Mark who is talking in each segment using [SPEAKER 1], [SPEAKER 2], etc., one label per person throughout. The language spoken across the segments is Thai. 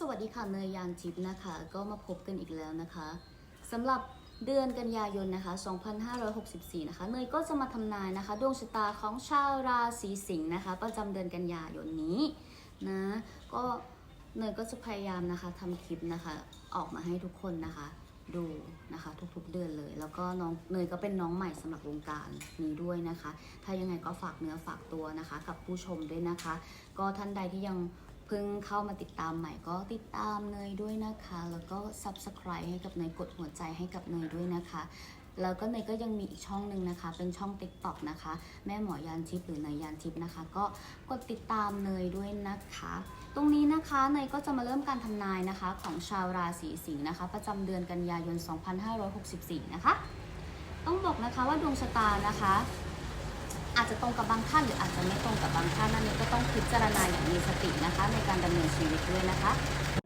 [SPEAKER 1] สวัสดีค่ะเนยยานทิพย์นะคะ ก็มาพบกันอีกแล้วนะคะสำหรับเดือนกันยายนนะคะ 2564 นะคะ เนยก็จะมาทำนายนะคะ ดวงชะตาของชาวราศีสิงห์นะคะ ประจำเดือนกันยายนนี้นะ ก็เนยก็จะพยายามนะคะทำคลิปนะคะ ออกมาให้ทุกคนนะคะ ดูนะคะทุกๆเดือนเลย แล้วก็น้องเนยก็เป็นน้องใหม่สำหรับวงการนี้ด้วยนะคะ ถ้ายังไงก็ฝากเนื้อฝากตัวนะคะ กับผู้ชมด้วยนะคะ ก็ท่านใดที่ยัง เพิ่งเข้ามาติดตามใหม่ก็ติดตามเนยด้วยนะคะ แล้วก็ subscribe ให้กับเนยกดหัวใจให้กับเนยด้วยนะคะ แล้วก็เนยก็ยังมีอีกช่องหนึ่งนะคะ เป็นช่อง TikTok นะคะ แม่หมอยานทิพย์หรือเนยยานทิพย์นะคะ ก็กดติดตามเนยด้วยนะคะ ตรงนี้นะคะเนยก็จะมาเริ่มการทำนายนะคะของชาวราศีสิงห์นะคะ ประจำเดือนกันยายน 2564 นะคะ ต้องบอกนะคะว่าดวงชะตานะคะ อาจจะตรงกับบางท่านหรืออาจจะไม่ตรงกับบางท่านนั่นเองก็ต้องพิจารณาอย่างมีสตินะคะ ในการดำเนินชีวิตด้วยนะคะ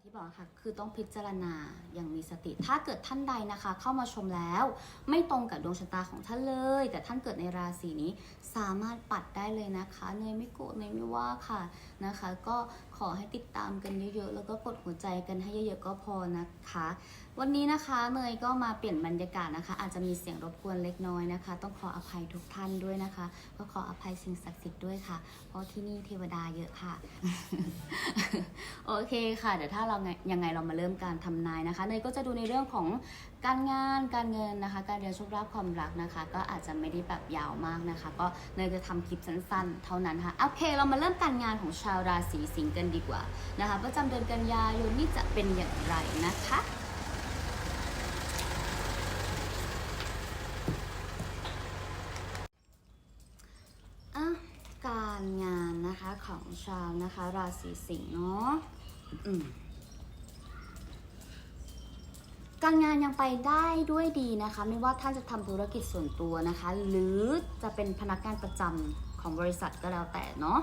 [SPEAKER 1] ที่บอกค่ะคือต้องพิจารณาอย่างมีสติ ถ้าเกิดท่านใดนะคะ เข้ามาชมแล้ว ไม่ตรงกับดวงชะตาของท่านเลย แต่ท่านเกิดในราศีนี้สามารถปัดได้เลยนะคะเนยไม่โกรธเนยไม่ว่าค่ะนะคะ ก็ ขอให้ติดตามกันเยอะๆ แล้วก็กดหัวใจกันให้เยอะๆก็พอนะคะ วันนี้นะคะเนยก็มาเปลี่ยนบรรยากาศนะคะ อาจจะมีเสียงรบกวนเล็กน้อยนะคะ ต้องขออภัยทุกท่านด้วยนะคะ ก็ขออภัยสิ่งศักดิ์สิทธิ์ด้วยค่ะ เพราะที่นี่เทวดาเยอะค่ะ โอเคค่ะ เดี๋ยวถ้าเรายังไงเรามาเริ่มการทำนายนะคะ เนยก็จะดูในเรื่องของ การงานการเงินนะคะ การเรียนโชคลาภความรักนะคะ ก็อาจจะไม่ได้แบบยาวมากนะคะ ก็เนยจะทำคลิปสั้นๆ เท่านั้นค่ะโอเคเรามาเริ่มการงานของชาวราศีสิงห์กันดีกว่านะคะประจำเดือนกันยายนนี่จะเป็นอย่างไรนะคะอะการงานนะคะของชาวนะคะ ราศีสิงห์เนาะอืม การงานยังไปได้ด้วยดีนะคะ ไม่ว่าท่านจะทำธุรกิจส่วนตัวนะคะ หรือจะเป็นพนักงานประจำของบริษัทก็แล้วแต่เนาะ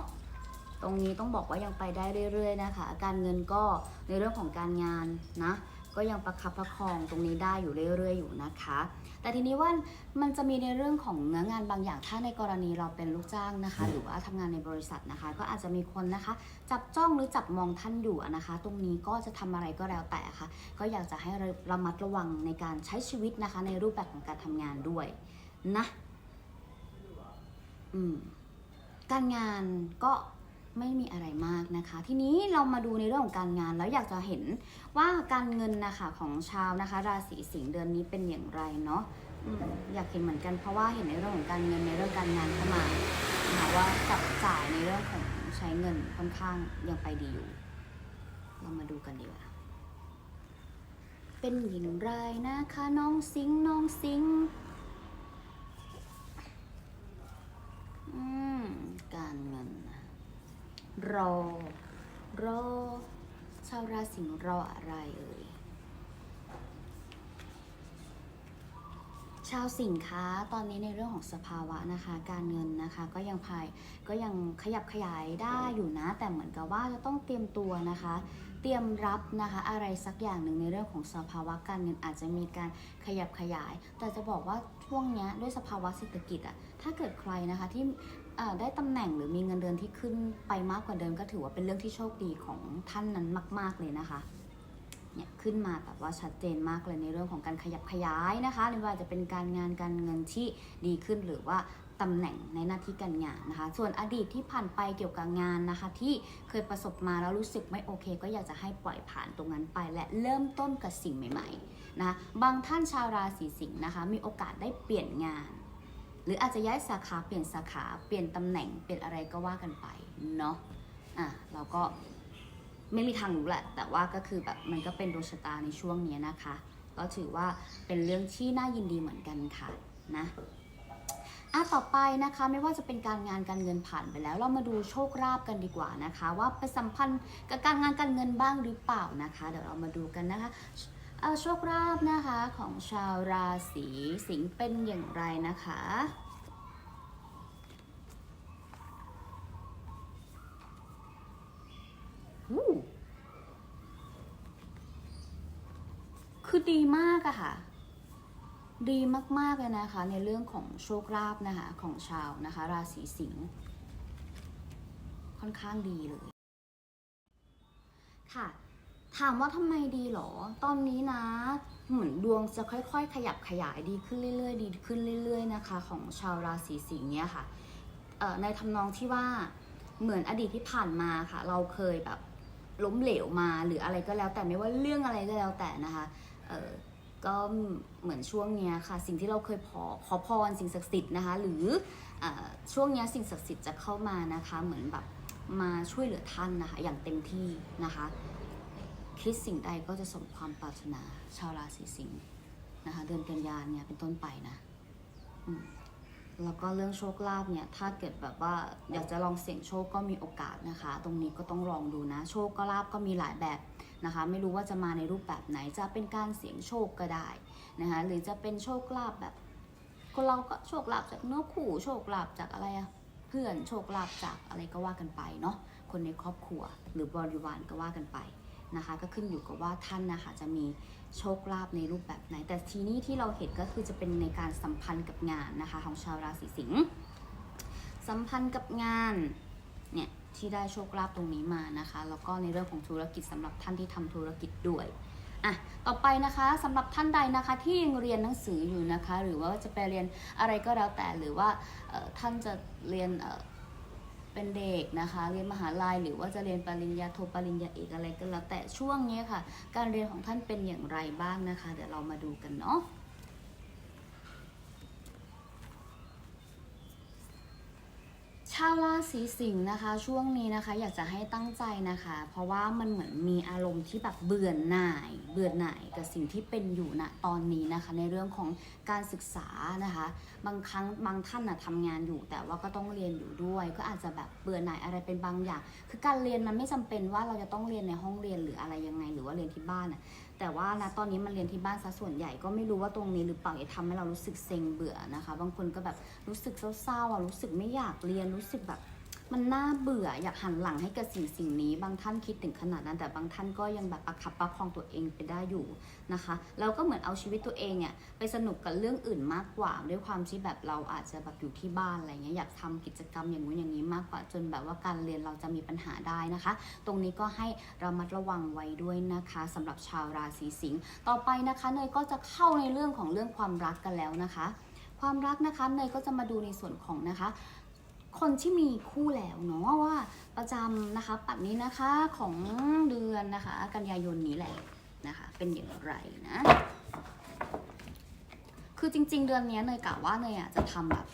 [SPEAKER 1] ตรงนี้ต้องบอกว่ายังไปได้เรื่อย ๆ นะคะ การเงินก็ในเรื่องของการงานนะ ก็ยังประคับประคองตรงนี้ได้อยู่เรื่อยๆอยู่นะคะ แต่ทีนี้ว่ามันจะมีในเรื่องของเนื้องานบางอย่างถ้าในกรณีเราเป็นลูกจ้างนะคะ หรือว่าทำงานในบริษัทนะคะ ก็อาจจะมีคนนะคะ จับจ้องหรือจับมองท่านอยู่อะนะคะ ตรงนี้ก็จะทำอะไรก็แล้วแต่ค่ะ ก็อยากจะให้ระมัดระวังในการใช้ชีวิตนะคะ ในรูปแบบของการทำงานด้วยนะ อืมการงานก็ ไม่มีอะไรมากนะคะ ทีนี้เรามาดูในเรื่องของการงานแล้วอยากจะเห็นว่าการเงินนะคะของชาวนะคะ ราศีสิงห์เดือนนี้เป็นอย่างไรเนาะอยากเห็นเหมือนกันเพราะว่าเห็นในเรื่องของการเงินในเรื่องการงานเข้ามานะคะว่าจับจ่ายในเรื่องของใช้เงินค่อนข้างยังไปดีอยู่ เรามาดูกันดีกว่าเป็นอย่างไรนะคะน้องสิงน้องสิงอืมการเงิน รอ รอ ชาวราศีรออะไรเอ่ย ชาวสิงห์คะตอนนี้ในเรื่องของสภาวะนะคะ การเงินนะคะก็ยังพายก็ยังขยับขยายได้อยู่นะ แต่เหมือนกับว่าจะต้องเตรียมตัวนะคะ เตรียมรับนะคะอะไรสักอย่างหนึ่งในเรื่องของสภาวะการเงินอาจจะมีการขยับขยาย แต่จะบอกว่าช่วงนี้ด้วยสภาวะเศรษฐกิจอะถ้าเกิดใครนะคะที่ ได้ตำแหน่งหรือมีเงินเดือนที่ขึ้นไปมากกว่าเดิมก็ถือว่าเป็นเรื่องที่โชคดีของท่านนั้นมาก ๆเลยนะคะเนี่ยขึ้นมาแบบว่าชัดเจนมากเลยในเรื่องของการขยับขยายนะคะไม่ว่าจะเป็นการงานการเงินที่ดีขึ้นหรือว่าตำแหน่งในหน้าที่การงานนะคะ ส่วนอดีตที่ผ่านไปเกี่ยวกับงานนะคะ ที่เคยประสบมาแล้วรู้สึกไม่โอเค ก็อยากจะให้ปล่อยผ่านตรงนั้นไป และเริ่มต้นกับสิ่งใหม่ ๆ นะคะบางท่านชาวราศีสิงห์นะคะ มีโอกาสได้เปลี่ยนงาน หรืออาจจะย้ายสาขาเปลี่ยนสาขาเปลี่ยนตำแหน่งเปลี่ยนอะไรก็ว่ากันไปเนาะอะเราก็ไม่มีทางรู้แหละ แต่ว่าก็คือแบบมันก็เป็นดวงชะตาในช่วงนี้นะคะ ก็ถือว่าเป็นเรื่องที่น่ายินดีเหมือนกันค่ะนะอะต่อไปนะคะไม่ว่าจะเป็นการงานการเงินผ่านไปแล้ว เรามาดูโชคลาภกันดีกว่านะคะ ว่าไปสัมพันธ์กับการงานการเงินบ้างหรือเปล่านะคะ เดี๋ยวเรามาดูกันนะคะ โชคลาภนะคะของชาวราศีสิงห์เป็นอย่างไรนะคะคือดีมากอะค่ะ ดีมาก ๆ เลยนะคะ ในเรื่องของโชคลาภนะคะ ของชาวนะคะ ราศีสิงห์ค่อนข้างดีเลย ค่ะ ถามว่าทำไมดีหรอ ตอนนี้นะ เหมือนดวงจะค่อย ๆ ขยับขยายดีขึ้นเรื่อย ๆ ดีขึ้นเรื่อย ๆ นะคะ ของชาวราศีสิงห์เนี่ยค่ะในทำนองที่ว่าเหมือนอดีตที่ผ่านมาค่ะ เราเคยแบบล้มเหลวมาหรืออะไรก็แล้ว แต่ไม่ว่าเรื่องอะไรก็แล้วแต่นะคะก็เหมือนช่วงเนี้ยค่ะ สิ่งที่เราเคยขอขอพรสิ่งศักดิ์สิทธิ์นะคะ หรือออช่วงเนี้ยสิ่งศักดิ์สิทธิ์จะเข้ามานะคะ เหมือนแบบมาช่วยเหลือท่านนะคะ อย่างเต็มที่นะคะ คิดสิ่งใดก็จะสมความปรารถนาชาวราศีสิงห์นะคะเดือนกันยานเนี่ยเป็นต้นไปนะแล้วก็เรื่องโชคลาภเนี่ยถ้าเกิดแบบว่าอยากจะลองเสี่ยงโชคก็มีโอกาสนะคะ ตรงนี้ก็ต้องลองดูนะ โชคก็ลาภก็มีหลายแบบนะคะ ไม่รู้ว่าจะมาในรูปแบบไหนจะเป็นการเสี่ยงโชคก็ได้นะคะหรือจะเป็นโชคลาภแบบคนเราก็โชคลาภจากเนื้อคู่โชคลาภจากอะไรอะเพื่อนโชคลาภจากอะไรก็ว่ากันไปเนาะคนในครอบครัว หรือบริวารก็ว่ากันไป นะคะ ก็ขึ้นอยู่กับว่าท่านนะคะจะมีโชคลาภในรูปแบบไหน แต่ทีนี้ที่เราเห็นก็คือจะเป็นในการสัมพันธ์กับงานนะคะของชาวราศีสิงห์สัมพันธ์กับงานเนี่ยที่ได้โชคลาภตรงนี้มานะคะ แล้วก็ในเรื่องของธุรกิจสำหรับท่านที่ทำธุรกิจด้วยอะต่อไปนะคะสำหรับท่านใดนะคะที่ยังเรียนหนังสืออยู่นะคะ หรือว่าจะไปเรียนอะไรก็แล้วแต่หรือว่าท่านจะเรียน เป็นเด็กนะคะ เรียนมหาลัยหรือว่าจะเรียนปริญญาโทปริญญาเอกอะไรก็แล้วแต่ช่วงนี้ค่ะ การเรียนของท่านเป็นอย่างไรบ้างนะคะ เดี๋ยวเรามาดูกันเนาะ ชาวราศีสิงห์นะคะ ช่วงนี้นะคะ อยากจะให้ตั้งใจนะคะ เพราะว่ามันเหมือนมีอารมณ์ที่แบบเบื่อหน่าย เบื่อหน่ายกับสิ่งที่เป็นอยู่ณตอนนี้นะคะ ในเรื่องของการศึกษานะคะ บางครั้งบางท่านนะทำงานอยู่ แต่ว่าก็ต้องเรียนอยู่ด้วย ก็อาจจะแบบเบื่อหน่ายอะไรเป็นบางอย่าง คือการเรียนมันไม่จำเป็นว่าเราจะต้องเรียนในห้องเรียนหรืออะไรยังไง หรือว่าเรียนที่บ้านน่ะ แต่ว่านะตอนนี้มันเรียนที่บ้านซะส่วนใหญ่ก็ไม่รู้ว่าตรงนี้หรือเปล่าจะทำให้เรารู้สึกเซ็งเบื่อนะคะ บางคนก็แบบรู้สึกเศร้าๆอะรู้สึกไม่อยากเรียนรู้สึกแบบ มันน่าเบื่ออยากหันหลังให้กับสิ่งสิ่งนี้ บางท่านคิดถึงขนาดนั้น แต่บางท่านก็ยังแบบประคับประคองตัวเองไปได้อยู่นะคะแล้วก็เหมือนเอาชีวิตตัวเองเนี่ยไปสนุกกับเรื่องอื่นมากกว่า ด้วยความที่แบบเราอาจจะแบบอยู่ที่บ้านอะไรเงี้ยอยากทำกิจกรรมอย่างนู้นอย่างนี้มากกว่าจนแบบว่าการเรียนเราจะมีปัญหาได้นะคะ ตรงนี้ก็ให้ระมัดระวังไว้ด้วยนะคะสำหรับชาวราศีสิงห์ต่อไปนะคะเนยก็จะเข้าในเรื่องของเรื่องความรักกันแล้วนะคะ ความรักนะคะเนยก็จะมาดูในส่วนของนะคะ คนที่มีคู่แล้วเนาะว่าประจำนะคะปัดนี้นะคะของเดือนนะคะ กันยายนนี้แหละนะคะ เป็นอย่างไรนะ คือจริง ๆ เดือนนี้เนยกะว่าเนยอะจะทำแบบ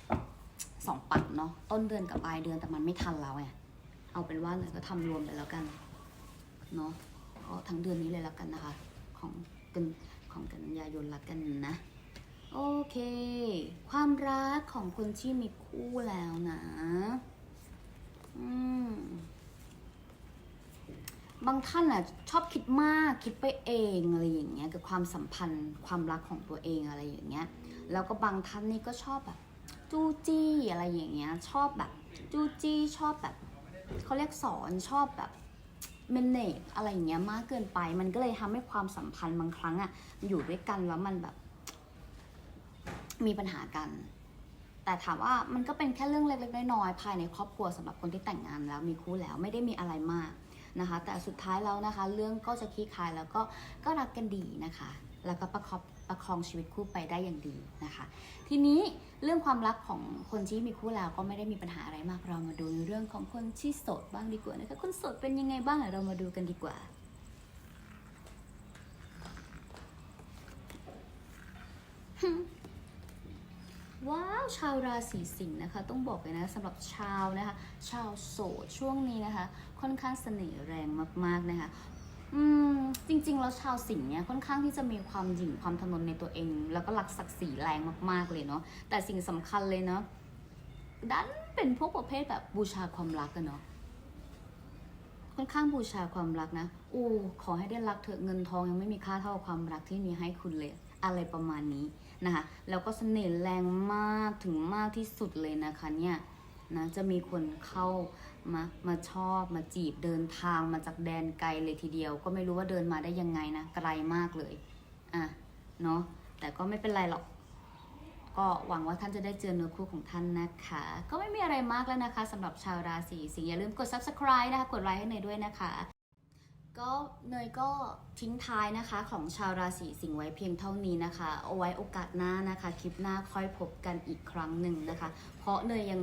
[SPEAKER 1] สองปัดเนาะต้นเดือนกับปลายเดือนแต่มันไม่ทันแล้วไงเอาเป็นว่าเนยก็ทำรวมไปแล้วกันเนาะก็ทั้งเดือนนี้เลยแล้วกันนะคะ ของกันของกันยายนละกันนะ โอเค ความรักของคนที่มีคู่แล้วนะ อืม บางท่านอะชอบคิดมากคิดไปเองอะไรอย่างเงี้ยกับความสัมพันธ์ความรักของตัวเองอะไรอย่างเงี้ย แล้วก็บางท่านนี่ก็ชอบแบบจู้จี้อะไรอย่างเงี้ย ชอบแบบจู้จี้ชอบแบบเขาเรียกสอนชอบแบบเมนเนจอะไรอย่างเงี้ยมากเกินไป มันก็เลยทำให้ความสัมพันธ์บางครั้งอะอยู่ด้วยกันแล้วมันแบบ มีปัญหากัน แต่ถามว่ามันก็เป็นแค่เรื่องเล็กๆน้อยๆภายในครอบครัวสำหรับคนที่แต่งงานแล้วมีคู่แล้วไม่ได้มีอะไรมากนะคะ แต่สุดท้ายแล้วนะคะ เรื่องก็จะคลี่คลายแล้วก็ก็รักกันดีนะคะ แล้วก็ประคอบประคองชีวิตคู่ไปได้อย่างดีนะคะ ทีนี้เรื่องความรักของคนที่มีคู่แล้วก็ไม่ได้มีปัญหาอะไรมากเรามาดูเรื่องของคนที่โสดบ้างดีกว่านะคะคนโสดเป็นยังไงบ้างเรามาดูกันดีกว่า ว้าวชาวราศีสิงห์นะคะ ต้องบอกเลยนะสำหรับชาวนะคะ ชาวโสดช่วงนี้นะคะ ค่อนข้างเสน่ห์แรงมากๆนะคะอืมจริงๆ แล้วชาวสิงห์เนี่ยค่อนข้างที่จะมีความหยิ่งความทะนนในตัวเอง แล้วก็รักศักดิ์ศรีแรงมากๆเลยเนาะแต่สิ่งสำคัญเลยเนาะดันเป็นพวกประเภทแบบบูชาความรักกันเนาะค่อนข้างบูชาความรักนะอู้ขอให้ได้รักเถอะเงินทองยังไม่มีค่าเท่าความรักที่มีให้คุณเลย อะไรประมาณนี้นะคะแล้วก็เสน่ห์แรงมากถึงมากที่สุดเลยนะคะเนี่ยนะจะมีคนเข้ามามาชอบมาจีบเดินทางมาจากแดนไกลเลยทีเดียว ก็ไม่รู้ว่าเดินมาได้ยังไงนะไกลมากเลยอะเนาะแต่ก็ไม่เป็นไรหรอก ก็หวังว่าท่านจะได้เจอเนื้อคู่ของท่านนะคะ ก็ไม่มีอะไรมากแล้วนะคะสำหรับชาวราศีสิงห์อย่าลืมกด subscribe นะคะกดไลค์ให้เนยด้วยนะคะ ก็เนยก็ทิ้งท้ายนะคะของชาวราศีสิงห์ไว้เพียงเท่านี้นะคะ เอาไว้โอกาสหน้านะคะ คลิปหน้าค่อยพบกันอีกครั้งหนึ่งนะคะ เพราะเนยยัง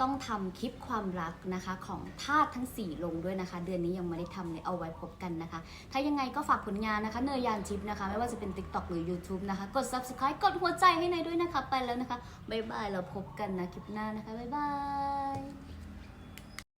[SPEAKER 1] ต้องทำคลิปความรักนะคะของธาตุทั้ง 4 ลงด้วยนะคะ เดือนนี้ยังไม่ได้ทำเลยเอาไว้พบกันนะคะ ถ้ายังไงก็ฝากผลงานนะคะเนยยานทิพนะคะ ไม่ว่าจะเป็น TikTok หรือ YouTube นะคะ กด Subscribe กดหัวใจให้เนยด้วยนะคะ ไปแล้วนะคะ บ๊ายบายเราพบกันนะคลิปหน้านะคะ บ๊ายบาย